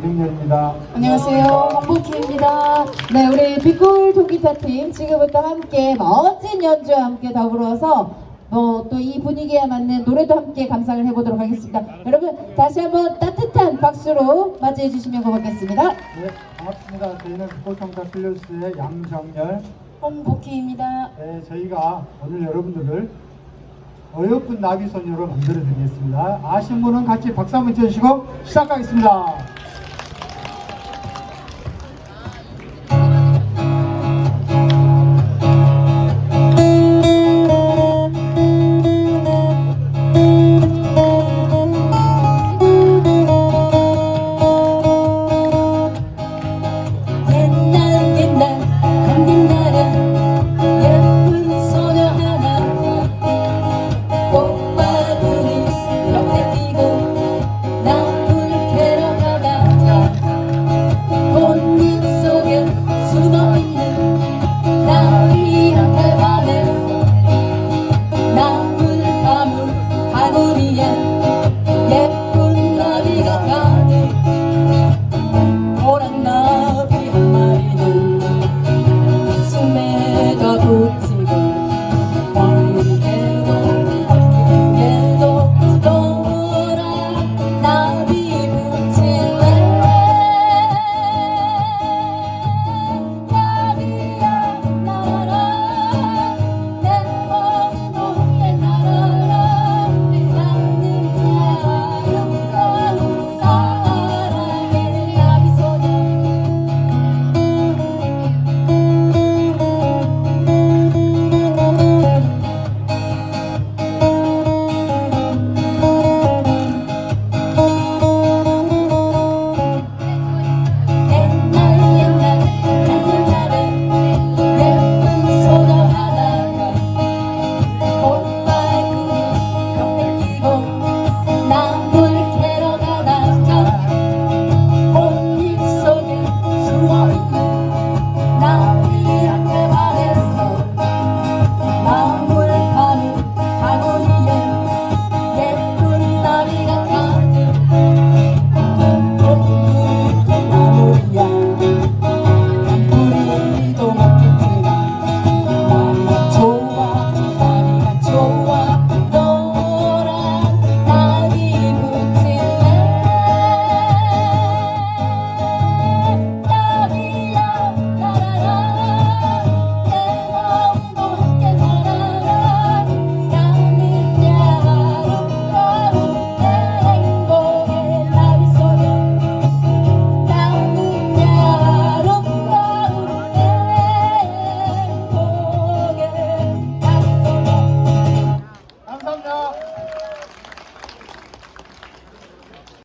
김규입니다 안녕하세요. 홍복희입니다. 네, 우리 빅골 통기타 팀 지금부터 함께 멋진 연주와 함께 더불어서 뭐 또 이 분위기에 맞는 노래도 함께 감상을 해보도록 하겠습니다. 여러분 다시 한번 따뜻한 박수로 맞이해 주시면 고맙겠습니다. 네, 반갑습니다. 저희는 국보청사 필로스의 양정열. 홍복희입니다. 네, 저희가 오늘 여러분들을 어여쁜 나비소녀로 만들어 드리겠습니다. 아신 분은 같이 박수 한번 쳐주시고 시작하겠습니다.